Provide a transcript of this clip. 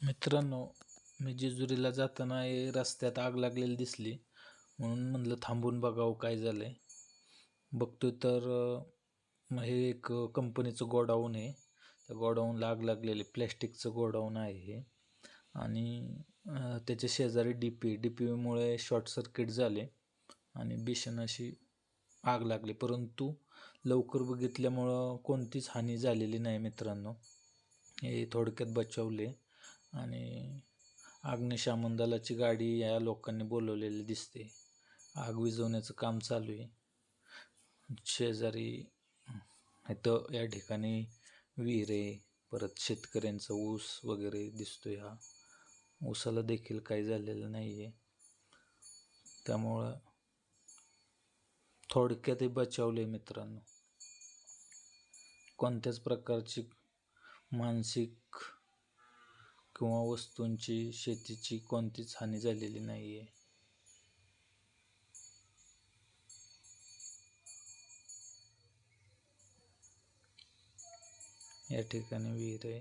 मित्रांनो मी जेजुरीला जाताना हे रस्त्यात आग लागलेली दिसली. म्हणून म्हणलं थांबून बघावं हो काय झालं आहे बघतो तर मग हे एक कंपनीचं गोडाऊन आहे. त्या गोडाऊनला आग लागलेली प्लॅस्टिकचं गोडाऊन आहे हे. आणि त्याच्या शेजारी डी पी डी पीमुळे शॉर्ट सर्किट झाले आणि भीषण अशी आग लागली. परंतु लवकर बघितल्यामुळं कोणतीच हानी झालेली नाही मित्रांनो. हे थोडक्यात बचावले. आणि अग्निशामन दलाची गाडी या लोकांनी बोलवलेली दिसते. आग विझवण्याचं काम चालू आहे. शेजारी इथं या ठिकाणी विहिरे परत शेतकऱ्यांचा ऊस वगैरे दिसतोय हा. ऊसाला देखील काही झालेलं नाही आहे त्यामुळं थोडक्यात बचावले मित्रांनो. कोणत्याच प्रकारची मानसिक किंवा वस्तूंची शेतीची कोणतीच हानी झालेली नाही आहे या ठिकाणी विहीर आहे.